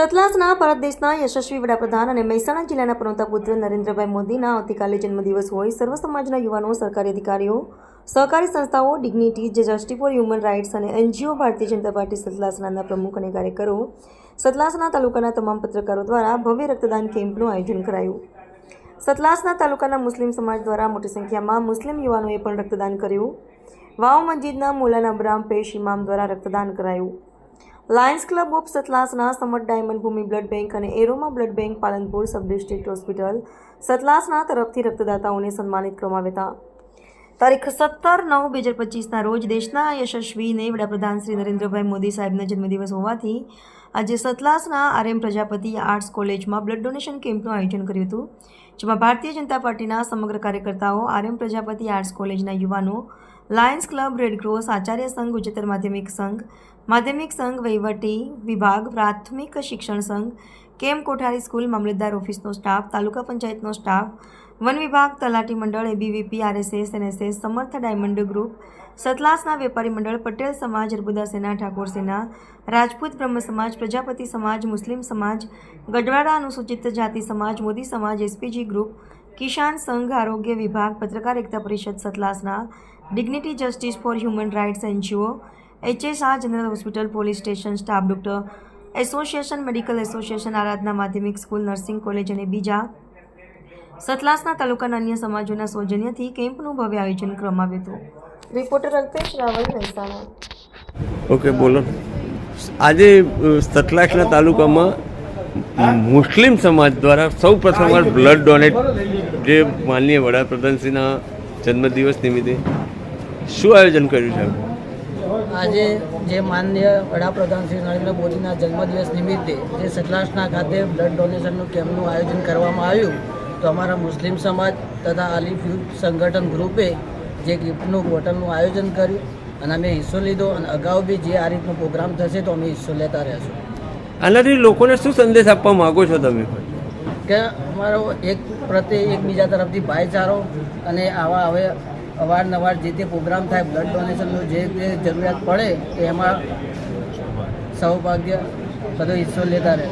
સતલાસના ભારત દેશના યશસ્વી વડાપ્રધાન અને મહેસાણા જિલ્લાના પ્રવક્તા પુત્ર નરેન્દ્રભાઈ મોદીના આવતીકાલે જન્મદિવસ હોય સર્વ સમાજના યુવાનો, સરકારી અધિકારીઓ, સહકારી સંસ્થાઓ ડિગ્નિટી જે જસ્ટી ફોર હ્યુમન રાઇટ્સ અને એનજીઓ, ભારતીય જનતા પાર્ટી સતલાસનાના પ્રમુખ અને કાર્યકરો સતલાસના તાલુકાના તમામ પત્રકારો દ્વારા ભવ્ય રક્તદાન કેમ્પનું આયોજન કરાયું. સતલાસના તાલુકાના મુસ્લિમ સમાજ દ્વારા મોટી સંખ્યામાં મુસ્લિમ યુવાનોએ પણ રક્તદાન કર્યું. વાવ મસ્જિદના મોલાના અબ્રામ પેશ ઇમામ દ્વારા રક્તદાન કરાયું. Lions Club of Satlasana Samarth diamond Bhumi blood bank અને Aroma blood bank Palanpur sub district hospital Satlasana તરફથી રક્તદાતાઓને સન્માનિત કરવામાં આવ્યા હતા તારીખ સત્તર નવ બે હજાર પચીસના રોજ દેશના યશસ્વીને વડાપ્રધાન શ્રી નરેન્દ્રભાઈ મોદી સાહેબનો જન્મદિવસ હોવાથી આજે સતલાસના આરએમ પ્રજાપતિ આર્ટ્સ કોલેજમાં બ્લડ ડોનેશન કેમ્પનું આયોજન કર્યું હતું, જેમાં ભારતીય જનતા પાર્ટીના સમગ્ર કાર્યકર્તાઓ, આરએમ પ્રજાપતિ આર્ટ્સ કોલેજના યુવાનો, લાયન્સ ક્લબ રેડક્રોસ આચાર્ય સંઘ, ઉચ્ચતર માધ્યમિક સંઘ માધ્યમિક સંઘ, વહીવટી વિભાગ, પ્રાથમિક શિક્ષણ સંઘ, કેમ કોઠારી સ્કૂલ, મામલતદાર ઓફિસનો સ્ટાફ, તાલુકા પંચાયતનો સ્ટાફ વન વિભાગ તલાટી મંડળ ABVP RSS NSS Samarth diamond group, Satlasana વેપારી મંડળ, પટેલ સમાજ, અર્બુદા સેના, ઠાકોર સેના, રાજપૂત બ્રહ્મ સમાજ, પ્રજાપતિ સમાજ, મુસ્લિમ સમાજ, ગઢવાડા અનુસૂચિત જાતિ સમાજ, મોદી સમાજ એસપીજી ગ્રુપ, કિસાન સંઘ, આરોગ્ય વિભાગ, પત્રકાર એકતા પરિષદ Satlasana, dignity justice for human rights NGO HSR general hospital, police station staff doctor, association medical association, Aradhana માધ્યમિક સ્કૂલ, નર્સિંગ કોલેજ અને બીજા સતલાસના તાલુકાના અન્ય સમાજોના સૌજન્યથી કેમ્પનું ભવ્ય આયોજન કરવામાં આવ્યું હતું. રિપોર્ટર અલ્પેશ રાવલ મહેસાણા. ઓકે બોલો. આજે સતલાસના તાલુકામાં મુસ્લિમ સમાજ દ્વારા સૌ પ્રથમવાર બ્લડ ડોનેટ જે માનનીય વડાપ્રધાનશ્રીના જન્મદિવસ નિમિત્તે શું આયોજન કર્યું છે? આજે જે માનનીય વડાપ્રધાન શ્રી નરેન્દ્ર મોદીના જન્મદિવસ નિમિત્તે જે સતલાસના ખાતે બ્લડ ડોનેશનનું કેમ્પનું આયોજન કરવામાં આવ્યું તો અમારા મુસ્લિમ સમાજ તથા આલિફ યુથ સંગઠન ગ્રુપે જે ગિફ્ટનું બોટલનું આયોજન કર્યું અને અમે હિસ્સો લીધો અને અગાઉ બી જે આ રીતનો પ્રોગ્રામ થશે તો અમે હિસ્સો લેતા રહેશું. આનાથી લોકોને શું સંદેશ આપવા માગો છો તમે? કે અમારો એક પ્રત્યે એકબીજા તરફથી ભાઈચારો અને આવા હવે અવારનવાર જે તે પ્રોગ્રામ થાય બ્લડ ડોનેશનનું જે તે જરૂરિયાત પડે એમાં સૌભાગ્ય બધો હિસ્સો લેતા રહે